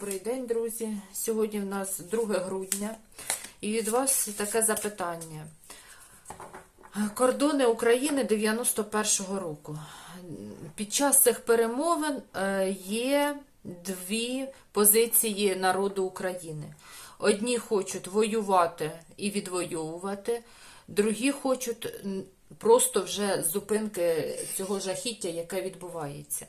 Добрий день, друзі. Сьогодні в нас 2 грудня. І від вас таке запитання. Кордони України 91-го року. Під час цих перемовин е, є дві позиції народу України. Одні хочуть воювати і відвоювати, другі хочуть просто вже зупинки цього жахіття, яке відбувається.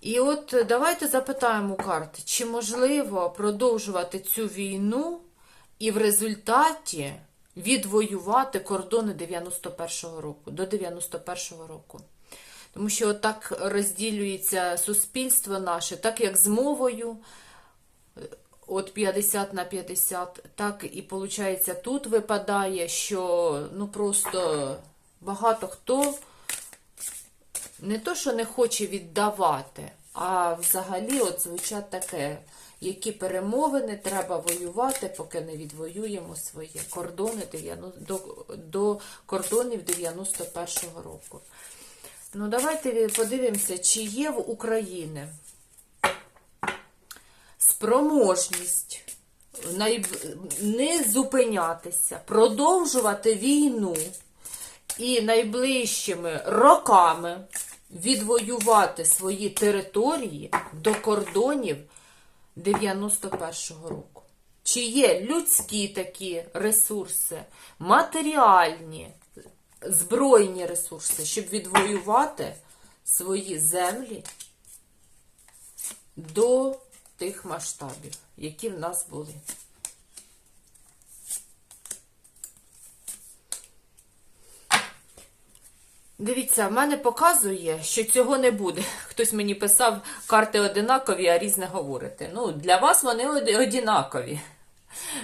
І от давайте запитаємо карт, чи можливо продовжувати цю війну і в результаті відвоювати кордони 91-го року, до 91-го року. Тому що так розділюється суспільство наше, так як з мовою, от 50 на 50, так і виходить, тут випадає, що ну просто багато хто не то, що не хоче віддавати, а взагалі от звучать таке, які перемовини треба воювати, поки не відвоюємо свої кордони 90, до, до кордонів 91-го року. Ну, давайте подивимося, чи є в Україні спроможність не зупинятися, продовжувати війну і найближчими роками відвоювати свої території до кордонів 91-го року. Чи є людські такі ресурси, матеріальні, збройні ресурси, щоб відвоювати свої землі до тих масштабів, які в нас були? Дивіться, в мене показує, що цього не буде. Хтось мені писав, карти одинакові, а різне говорите. Ну, для вас вони одинакові.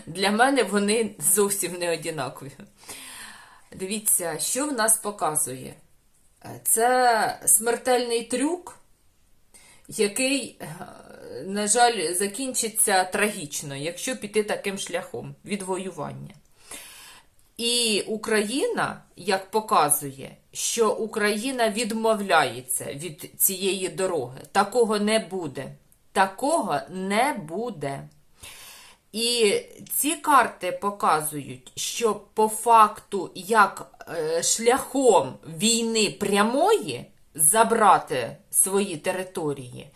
Для мене вони зовсім не одинакові. Дивіться, що в нас показує. Е, Це смертельний трюк, який, е, на жаль, закінчиться трагічно, якщо піти таким шляхом відвоювання. І Україна, як показує, що Україна відмовляється від цієї дороги. Такого не буде. Такого не буде. І ці карти показують, що по факту, як е, шляхом війни прямої забрати свої території,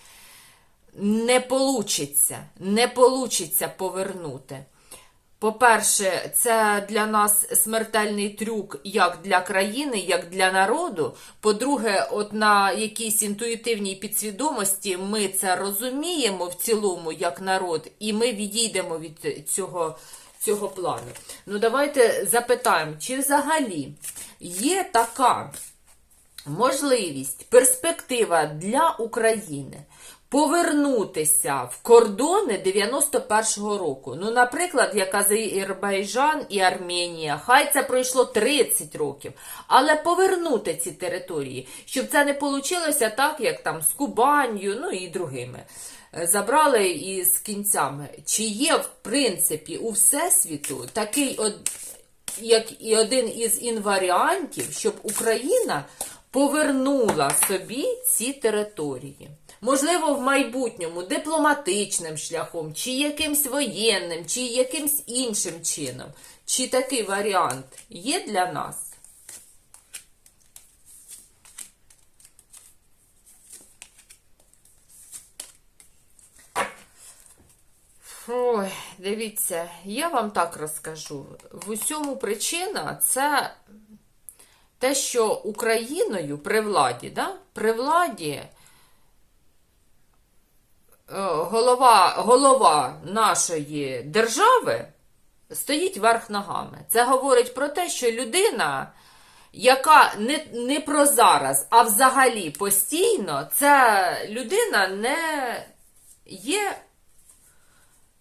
не получиться, не получиться повернути. По-перше, це для нас смертельний трюк як для країни, як для народу. По-друге, от на якійсь інтуїтивній підсвідомості ми це розуміємо в цілому як народ, і ми відійдемо від цього, цього плану. Ну, давайте запитаємо, чи взагалі є така можливість, перспектива для України повернутися в кордони 91-го року. Ну, наприклад, як Азербайджан і Арменія, хай це пройшло 30 років, але повернути ці території, щоб це не вийшло так, як там з Кубанью, ну і другими. Е, Забрали і з кінцями. Чи є, в принципі, у Всесвіту такий од як і один із інваріантів, щоб Україна повернула собі ці території. Можливо, в майбутньому дипломатичним шляхом, чи якимсь воєнним, чи якимсь іншим чином. Чи такий варіант є для нас? Ой, дивіться, я вам так розкажу. В усьому причина це те, що Україною при владі, да? при владі голова, голова нашої держави стоїть верх ногами. Це говорить про те, що людина, яка не, не про зараз, а взагалі постійно, ця людина не є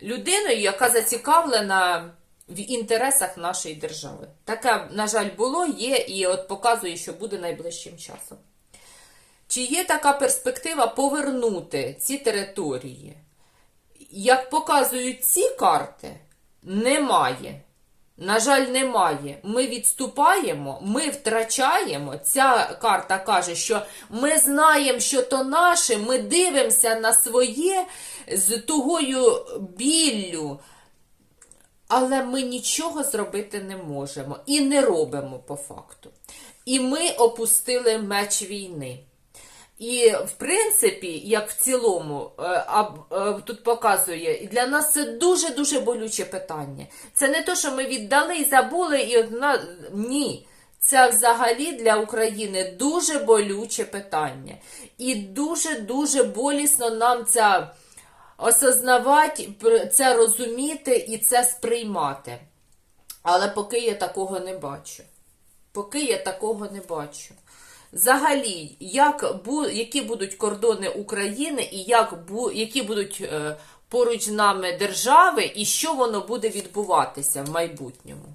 людиною, яка зацікавлена в інтересах нашої держави. Таке, на жаль, було, є і от показує, що буде найближчим часом. Чи є така перспектива повернути ці території? Як показують ці карти, немає. На жаль, немає. Ми відступаємо, ми втрачаємо. Ця карта каже, що ми знаємо, що то наше, ми дивимося на своє з тугою біллю, але ми нічого зробити не можемо і не робимо по факту. І ми опустили меч війни. І, в принципі, як в цілому, е, а, е, тут показує, для нас це дуже-дуже болюче питання. Це не то, що ми віддали і забули, і одна. Ні. Це взагалі для України дуже болюче питання. І дуже-дуже болісно нам це осознавати, це розуміти і це сприймати. Але поки я такого не бачу. Поки я такого не бачу. Взагалі, як які будуть кордони України і як які будуть е, поруч з нами держави, і що воно буде відбуватися в майбутньому?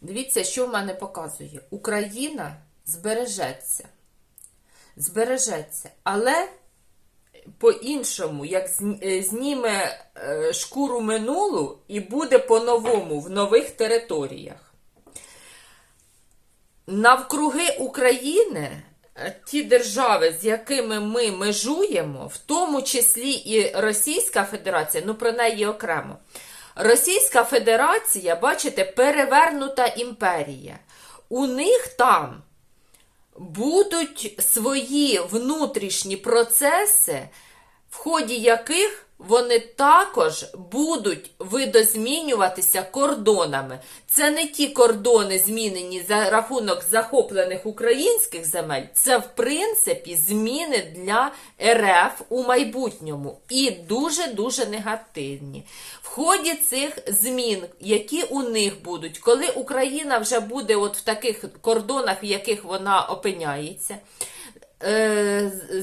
Дивіться, що в мене показує. Україна збережеться. Збережеться. Але по-іншому, як е, зніме е, шкуру минулу і буде по-новому в нових територіях. Навкруги України е, ті держави, з якими ми межуємо, в тому числі і Російська Федерація, ну про неї окремо. Російська Федерація, бачите, перевернута імперія. У них там будуть свої внутрішні процеси, в ході яких вони також будуть видозмінюватися кордонами. Це не ті кордони, змінені за рахунок захоплених українських земель, це, в принципі, зміни для РФ у майбутньому і дуже-дуже негативні. В ході цих змін, які у них будуть, коли Україна вже буде от в таких кордонах, в яких вона опиняється,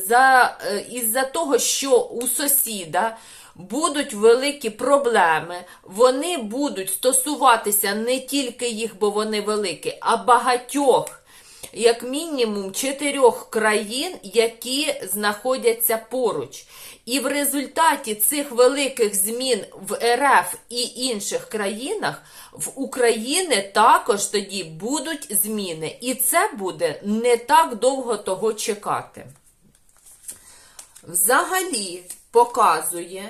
за, е, із-за того, що у сусіда будуть великі проблеми, вони будуть стосуватися не тільки їх, бо вони великі, а багатьох. Як мінімум чотирьох країн, які знаходяться поруч. І в результаті цих великих змін в РФ і інших країнах в Україні також тоді будуть зміни. І це буде не так довго того чекати. Взагалі показує,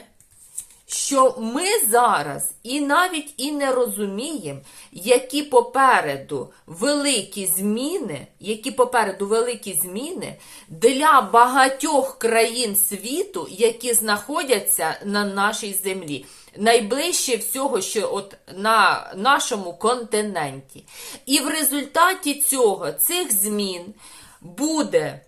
що ми зараз і навіть і не розуміємо, які попереду великі зміни, які попереду великі зміни для багатьох країн світу, які знаходяться на нашій землі. Найближче всього, що от на нашому континенті. І в результаті цього, цих змін буде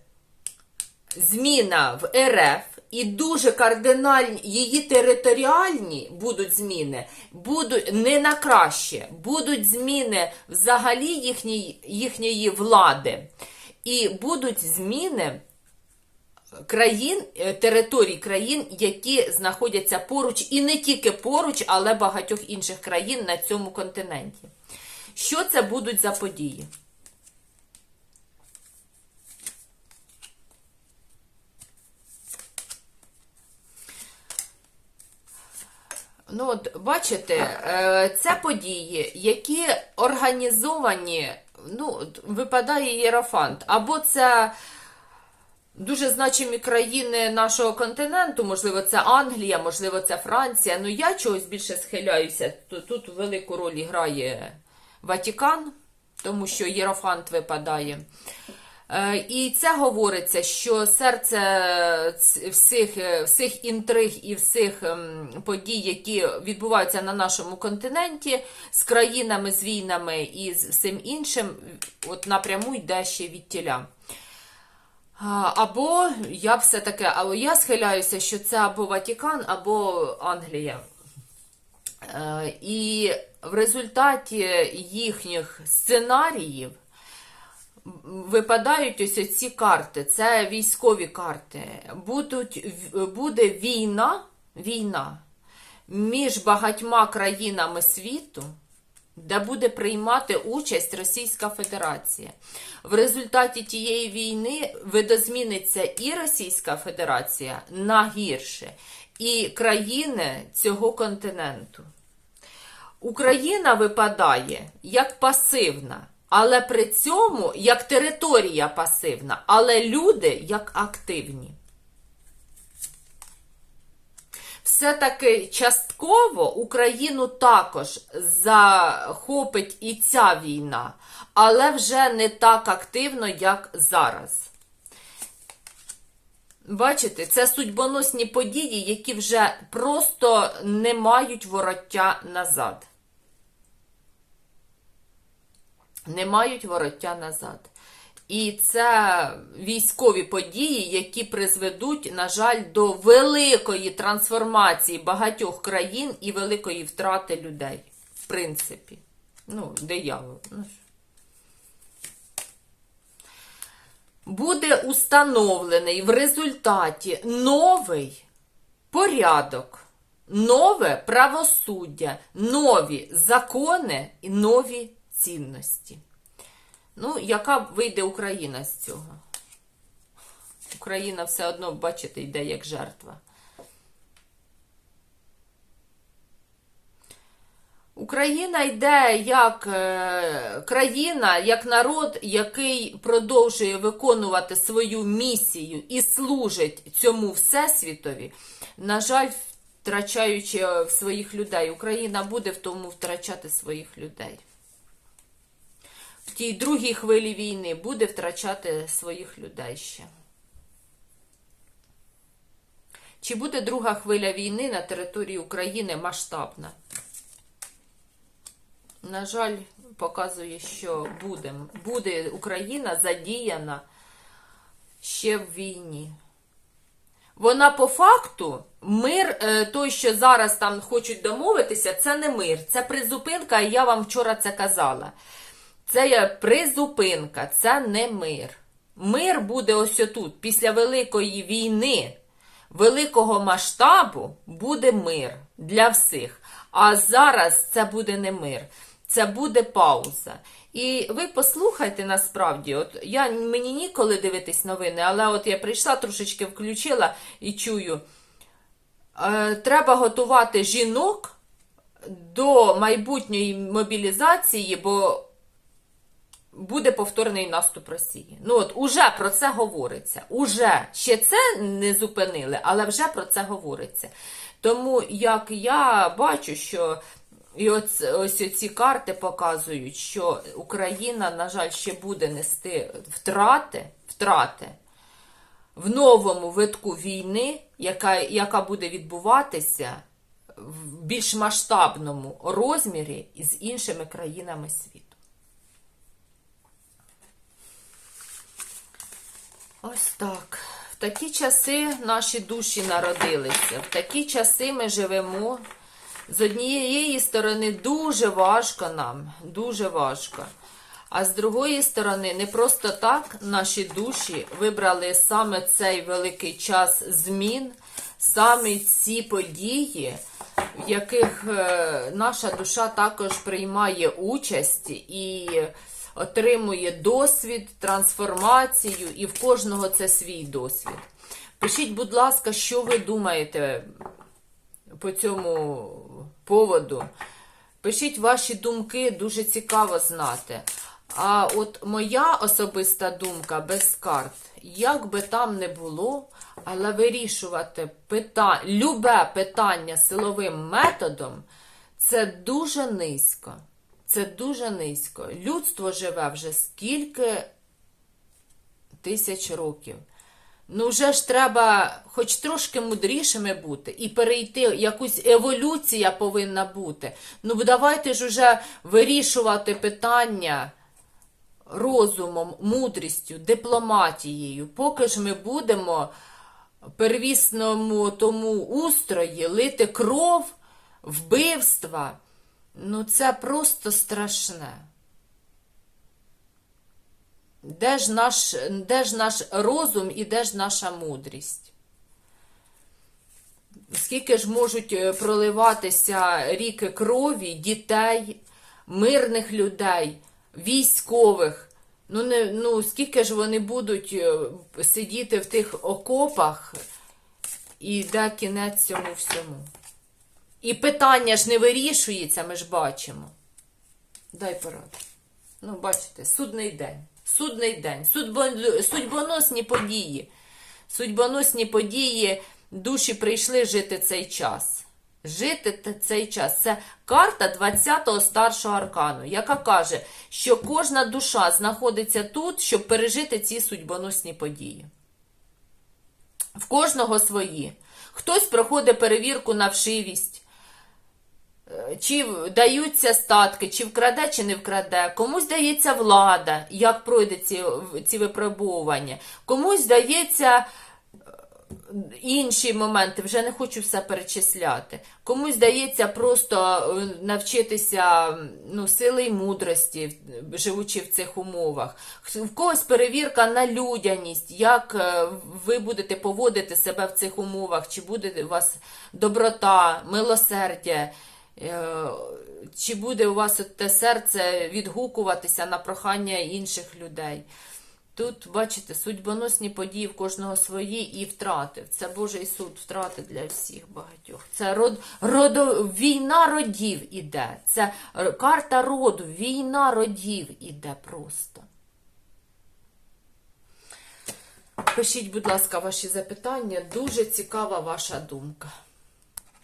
зміна в РФ і дуже кардинальні її територіальні будуть зміни, будуть не на краще, будуть зміни взагалі їхньої, їхньої влади. І будуть зміни країн, е, територій країн, які знаходяться поруч, і не тільки поруч, але багатьох інших країн на цьому континенті. Що це будуть за події? Ну, от бачите, е, це події, які організовані, ну, випадає Єрофант, або це дуже значимі країни нашого континенту, можливо, це Англія, можливо, це Франція. Ну, я чогось більше схиляюся. Тут, велику роль грає Ватікан, тому що Єрофант випадає. Е, І це говориться, що серце всіх, е, всіх інтриг і всіх ем, подій, які відбуваються на нашому континенті, з країнами, з війнами і з всім іншим, от напряму йде ще від тіля. Або я все таке, але я схиляюся, що це або Ватікан, або Англія. Е, І в результаті їхніх сценаріїв випадають ось ці карти. Це військові карти. Будуть, буде війна, війна між багатьма країнами світу. де буде приймати участь Російська Федерація. В результаті тієї війни видозміниться і Російська Федерація на гірше, і країни цього континенту. Україна випадає як пасивна, але при цьому як територія пасивна, але люди як активні. Все-таки частково Україну також захопить і ця війна, але вже не так активно, як зараз. Бачите, це судьбоносні події, які вже просто не мають вороття назад. Не мають вороття назад. І це військові події, які призведуть, на жаль, до великої трансформації багатьох країн і великої втрати людей. В принципі. Ну, диявол. Ну, буде установлений в результаті новий порядок, нове правосуддя, нові закони і нові цінності. Ну, яка вийде Україна з цього? Україна все одно, бачите, йде як жертва. Україна йде як е, країна, як народ, який продовжує виконувати свою місію і служить цьому всесвітові, на жаль, втрачаючи е, своїх людей. Україна буде в тому втрачати своїх людей. В тій другій хвилі війни буде втрачати своїх людей ще. Чи буде друга хвиля війни на території України масштабна? На жаль, показує, що буде. буде Україна задіяна ще в війні. Вона по факту, мир, е, той, що зараз там хочуть домовитися, це не мир, це призупинка, і я вам вчора це казала. Це є призупинка, це не мир. Мир буде ось отут. Після Великої війни, великого масштабу буде мир для всіх. А зараз це буде не мир, це буде пауза. І ви послухайте насправді, от я мені ніколи дивитись новини, але от я прийшла, трошечки включила і чую. Е, треба готувати жінок до майбутньої мобілізації, бо буде повторний наступ Росії. Ну от уже про це говориться. Уже ще це не зупинили, але вже про це говориться. Тому як я бачу, що і ось, ось ці карти показують, що Україна, на жаль, ще буде нести втрати, втрати в новому витку війни, яка, яка буде відбуватися в більш масштабному розмірі з іншими країнами світу. Ось так. В такі часи наші душі народилися. В такі часи ми живемо. З однієї сторони, дуже важко нам, дуже важко. А з другої сторони, не просто так наші душі вибрали саме цей великий час змін, саме ці події, в яких е, наша душа також приймає участь і отримує досвід, трансформацію, і в кожного це свій досвід. Пишіть, будь ласка, що ви думаєте по цьому поводу. Пишіть ваші думки, дуже цікаво знати. А от моя особиста думка без карт, як би там не було, але вирішувати питання, любе питання силовим методом, це дуже низько. Це дуже низько. Людство живе вже скільки тисяч років. Ну, вже ж треба хоч трошки мудрішими бути і перейти, якусь еволюція повинна бути. Ну, давайте ж уже вирішувати питання розумом, мудрістю, дипломатією. Поки ж ми будемо первісному тому устрої лити кров, вбивства. Ну, це просто страшне. Де ж наш, де ж наш розум і де ж наша мудрість? Скільки ж можуть проливатися ріки крові, дітей, мирних людей, військових. Ну, не, ну скільки ж вони будуть е, сидіти в тих окопах, і де кінець цьому всьому. І питання ж не вирішується, ми ж бачимо. Дай пораду. Ну, бачите, судний день. Судний день. Судьбо... Судьбоносні події. Судьбоносні події, душі прийшли жити цей час. Жити цей час. Це карта 20-го старшого аркану, яка каже, що кожна душа знаходиться тут, щоб пережити ці судьбоносні події. В кожного свої. Хтось проходить перевірку на вшивість, чи даються статки, чи вкраде, чи не вкраде. Комусь дається влада, як пройде ці, ці випробовування. Комусь дається інші моменти, вже не хочу все перечисляти. Комусь здається просто е, навчитися ну, сили й мудрості, живучи в цих умовах. В когось перевірка на людяність, як е, ви будете поводити себе в цих умовах, чи буде у вас доброта, милосердя. Е, Чи буде у вас те серце відгукуватися на прохання інших людей? Тут, бачите, судьбоносні події в кожного свої і втрати. Це Божий суд, втрати для всіх багатьох. Це род, родо, війна родів іде. Це карта роду, війна родів іде просто. Пишіть, будь ласка, ваші запитання. Дуже цікава ваша думка.